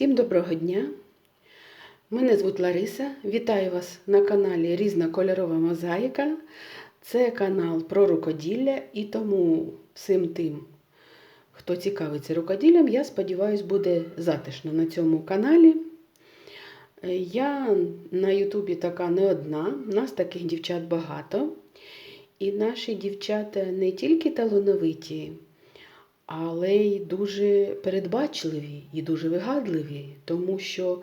Всім доброго дня! Мене звуть Лариса. Вітаю вас на каналі Різна кольорова мозаїка. Це канал про рукоділля, і тому всім тим, хто цікавиться рукоділлям, я сподіваюся, буде затишно на цьому каналі. Я на Ютубі така не одна, нас таких дівчат багато. І наші дівчата не тільки талановиті, але й дуже передбачливі і дуже вигадливі, тому що,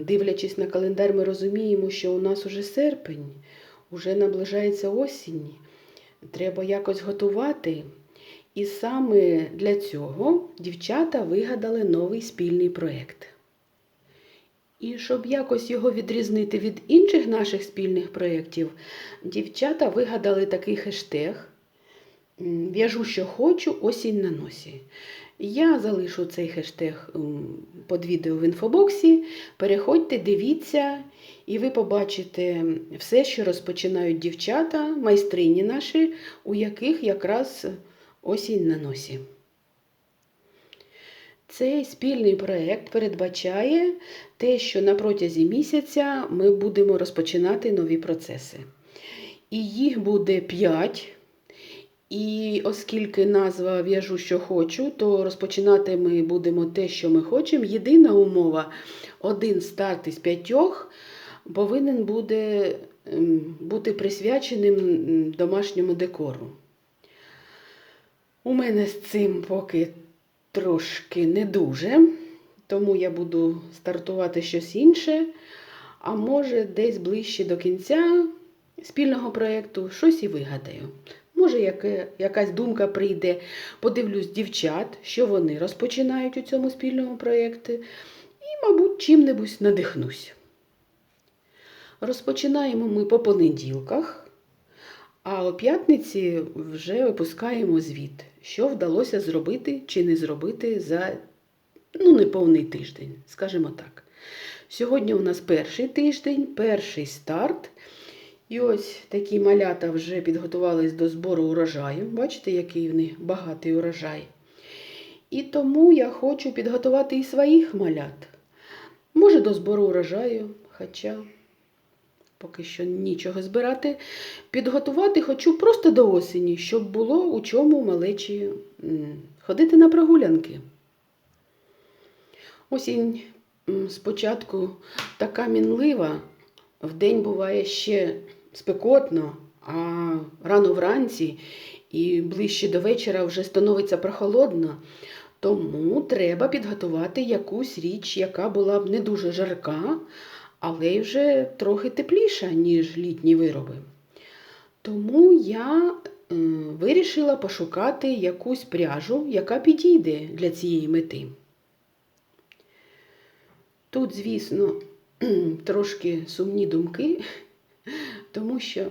дивлячись на календар, ми розуміємо, що у нас уже серпень, уже наближається осінь, треба якось готувати. І саме для цього дівчата вигадали новий спільний проєкт. І щоб якось його відрізнити від інших наших спільних проєктів, дівчата вигадали такий хештег В'яжу, що хочу, осінь на носі. Я залишу цей хештег під відео в інфобоксі. Переходьте, дивіться, і ви побачите все, що розпочинають дівчата, майстрині наші, у яких якраз осінь на носі. Цей спільний проєкт передбачає те, що на протязі місяця ми будемо розпочинати нові процеси. І їх буде 5. І оскільки назва В'яжу, що хочу, то розпочинати ми будемо те, що ми хочемо. Єдина умова один старт із п'ятьох повинен буде ем, бути присвяченим домашньому декору. У мене з цим поки трошки не дуже, тому я буду стартувати щось інше, а може, десь ближче до кінця спільного проєкту щось і вигадаю. Може, яке, якась думка прийде, подивлюсь дівчат, що вони розпочинають у цьому спільному проєкті, і, мабуть, чим-небудь надихнусь. Розпочинаємо ми по понеділках, а о п'ятниці вже випускаємо звіт, що вдалося зробити чи не зробити за ну, неповний тиждень, скажімо так. Сьогодні у нас перший тиждень, перший старт. І ось такі малята вже підготувались до збору урожаю. Бачите, який в них багатий урожай. І тому я хочу підготувати і своїх малят. Може, до збору урожаю, хоча поки що нічого збирати. Підготувати хочу просто до осені, щоб було у чому малечі ходити на прогулянки. Осінь спочатку така мінлива, вдень буває ще спекотно, а рано вранці і ближче до вечора вже становиться прохолодно. Тому треба підготувати якусь річ, яка була б не дуже жарка, але й вже трохи тепліша, ніж літні вироби. Тому я е, вирішила пошукати якусь пряжу, яка підійде для цієї мети. Тут, звісно, трошки сумні думки, тому що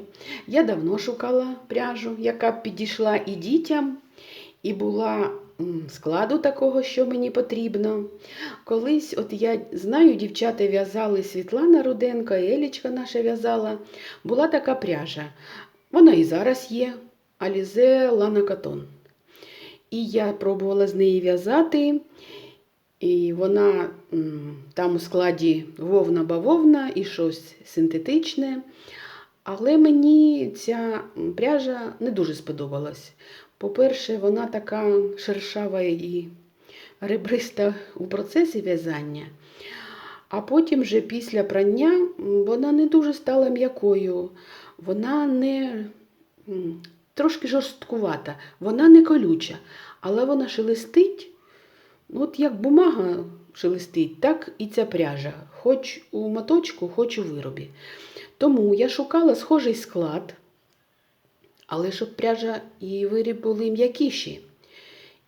я давно шукала пряжу, яка б підійшла і дітям, і була складу такого, що мені потрібно. Колись, от я знаю, дівчата в'язали Світлана Руденко, Елічка наша в'язала. Була така пряжа. Вона і зараз є, Alize Lana Cotton. І я пробувала з неї в'язати. І вона там у складі вовна бавовна і щось синтетичне. Але мені ця пряжа не дуже сподобалась. По-перше, вона така шершава і ребриста у процесі в'язання. А потім вже після прання вона не дуже стала м'якою. Вона не трошки жорсткувата, вона не колюча, але вона шелестить. Ну, От як бумага шелестить, так і ця пряжа, хоч у моточку, хоч у виробі. Тому я шукала схожий склад, але щоб пряжа і виріб були м'якіші.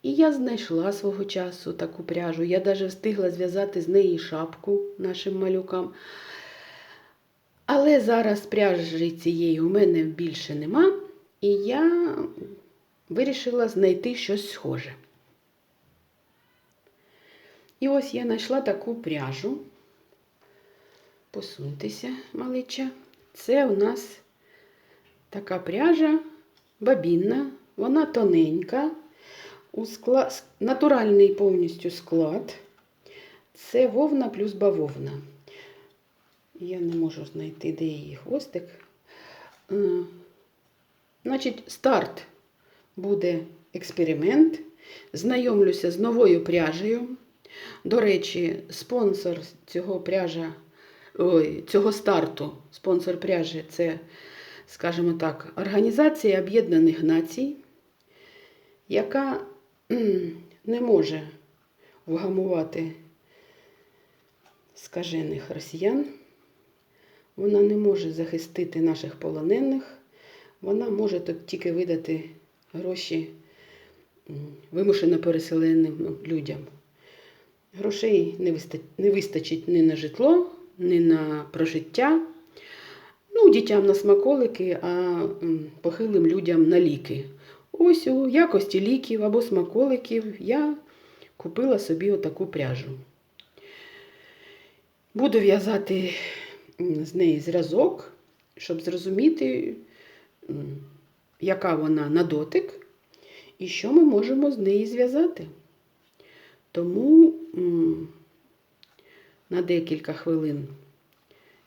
І я знайшла свого часу таку пряжу. Я навіть встигла зв'язати з неї шапку нашим малюкам. Але зараз пряжі цієї у мене більше нема, і я вирішила знайти щось схоже. І ось я знайшла таку пряжу. Посуньтеся, малича. Це у нас така пряжа бабінна, вона тоненька, у склад, натуральний повністю склад. Це вовна плюс бавовна. Я не можу знайти, де її хвостик. Е, Значить, старт буде експеримент. Знайомлюся з новою пряжею. До речі, спонсор цього пряжа, ой, цього старту, спонсор пряжі це, скажімо так, Організація Об'єднаних Націй, яка не може вгамувати скажених росіян. Вона не може захистити наших полонених. Вона може тільки видати гроші вимушено переселеним людям. Грошей не, виста... не вистачить ні на житло, ні на прожиття. Ну, дітям на смаколики, а похилим людям на ліки. Ось у якості ліків або смаколиків я купила собі отаку пряжу. Буду в'язати з неї зразок, щоб зрозуміти, яка вона на дотик і що ми можемо з неї зв'язати. Тому на декілька хвилин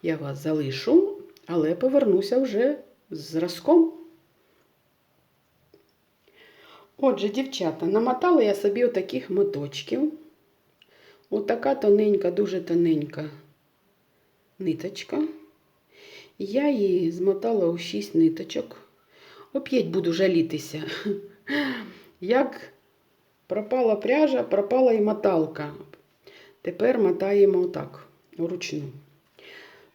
я вас залишу, але повернуся вже з зразком. Отже, дівчата, намотала я собі отаких моточків. Отака тоненька, дуже тоненька ниточка. Я її змотала у 6 ниточок. Оп'ять буду жалітися. Як пропала пряжа, пропала і моталка. Тепер мотаємо отак, вручну.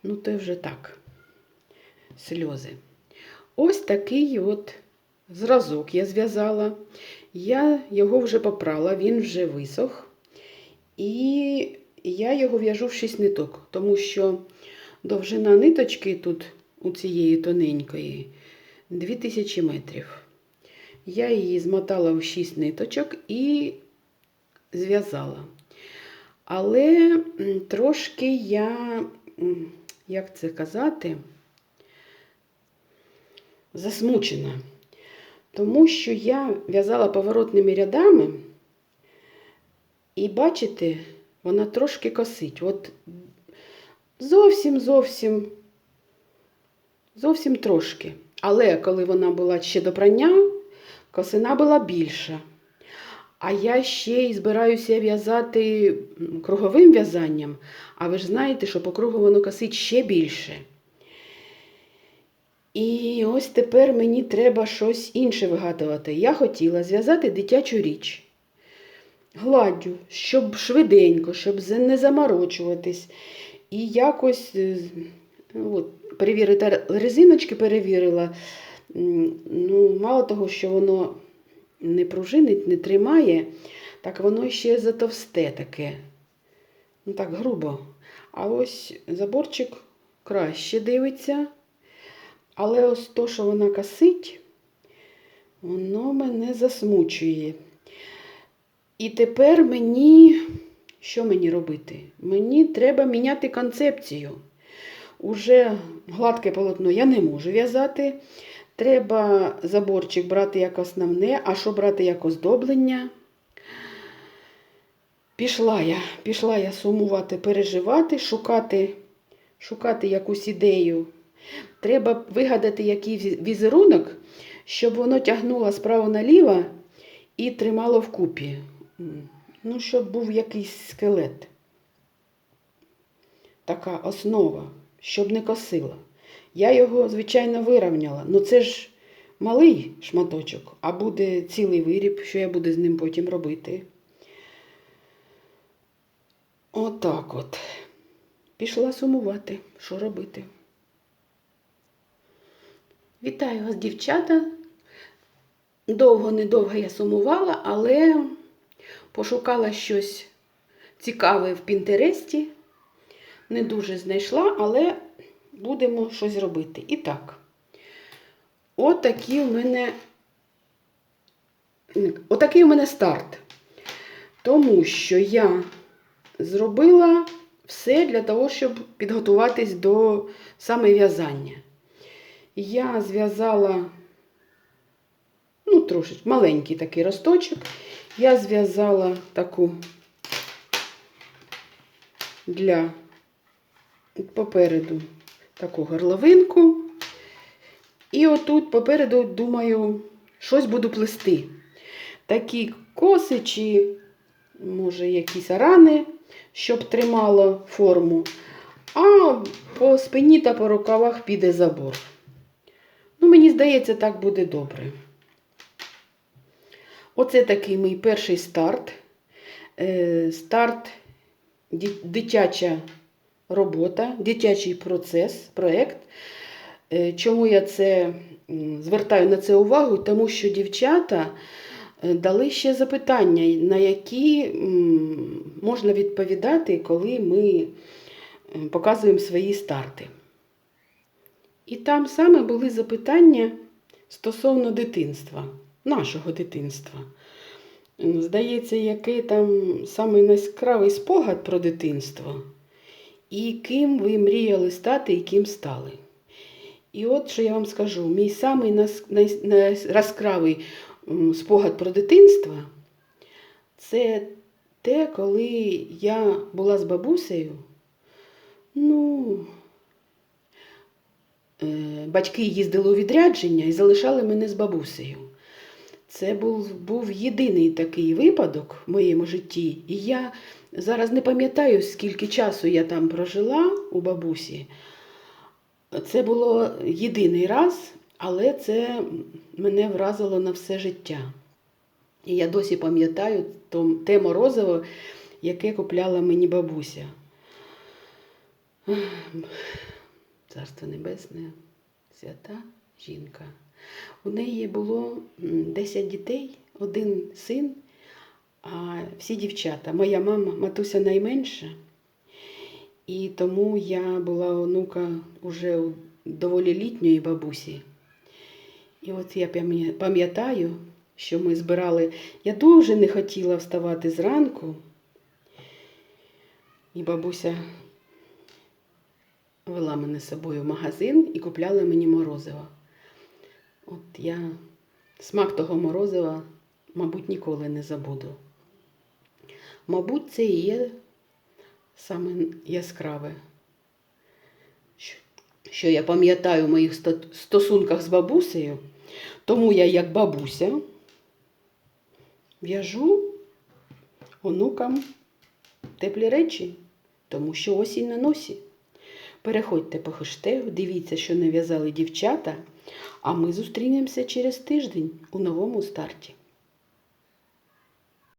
Ну, то вже так. Сльози. Ось такий от зразок я зв'язала. Я його вже попрала, він вже висох. І я його в'яжу в 6 ниток, тому що довжина ниточки тут у цієї тоненької 2000 метрів. Я її змотала в 6 ниточок і зв'язала. Але трошки я, як це казати, засмучена. Тому що я в'язала поворотними рядами, і бачите, вона трошки косить. От зовсім, зовсім, зовсім трошки. Але коли вона була ще до прання, косина була більша. А я ще й збираюся в'язати круговим в'язанням, а ви ж знаєте, що по кругу воно косить ще більше. І ось тепер мені треба щось інше вигадувати. Я хотіла зв'язати дитячу річ гладдю, щоб швиденько, щоб не заморочуватись. І якось е, от, перевірити резиночки перевірила. Ну, мало того, що воно не пружинить, не тримає, так воно ще затовсте таке. Ну так грубо. А ось заборчик краще дивиться. Але ось то, що вона косить, воно мене засмучує. І тепер мені, що мені робити? Мені треба міняти концепцію. Уже гладке полотно я не можу в'язати. Треба заборчик брати як основне, а що брати як оздоблення. Пішла я, пішла я сумувати, переживати, шукати, шукати якусь ідею. Треба вигадати якийсь візерунок, щоб воно тягнуло справа наліво і тримало вкупі. Ну, щоб був якийсь скелет. Така основа, щоб не косила. Я його, звичайно, вирівняла. Ну це ж малий шматочок, а буде цілий виріб, що я буду з ним потім робити. Отак от. Пішла сумувати, що робити. Вітаю вас, дівчата. Довго-недовго я сумувала, але пошукала щось цікаве в Пінтересті. Не дуже знайшла, але будемо щось робити. І так, отакий у мене, отакий у мене старт. Тому що я зробила все для того, щоб підготуватись до саме в'язання. Я зв'язала, ну, трошечки, маленький такий росточок. Я зв'язала таку для попереду таку горловинку. І отут попереду, думаю, щось буду плести. Такі коси чи, може, якісь рани, щоб тримало форму. А по спині та по рукавах піде забор. Ну, мені здається, так буде добре. Оце такий мій перший старт. Е, Старт дитяча робота, дитячий процес, проєкт. Е, Чому я це звертаю на це увагу? Тому що дівчата е, дали ще запитання, на які можна відповідати, коли ми е, показуємо свої старти. І там саме були запитання стосовно дитинства, нашого дитинства. Здається, який там самий яскравий спогад про дитинство, і ким ви мріяли стати і ким стали. І от що я вам скажу: мій самий яскравий спогад про дитинство це те, коли я була з бабусею. Ну, е, батьки їздили у відрядження і залишали мене з бабусею. Це був, був єдиний такий випадок в моєму житті. І я зараз не пам'ятаю, скільки часу я там прожила у бабусі. Це було єдиний раз, але це мене вразило на все життя. І я досі пам'ятаю те морозиво, яке купляла мені бабуся. Царство Небесне, свята жінка. У неї було 10 дітей, один син, а всі дівчата. Моя мама, матуся найменша. І тому я була онука уже у доволі літньої бабусі. І от я пам'ятаю, що ми збирали. Я дуже не хотіла вставати зранку. І бабуся вела мене з собою в магазин і купляла мені морозиво. От я смак того морозива, мабуть, ніколи не забуду. Мабуть, це і є саме яскраве, що- я пам'ятаю в моїх стосунках з бабусею, тому я, як бабуся, в'яжу онукам теплі речі, тому що осінь на носі. Переходьте по хештегу, дивіться, що нав'язали дівчата, а ми зустрінемося через тиждень у новому старті.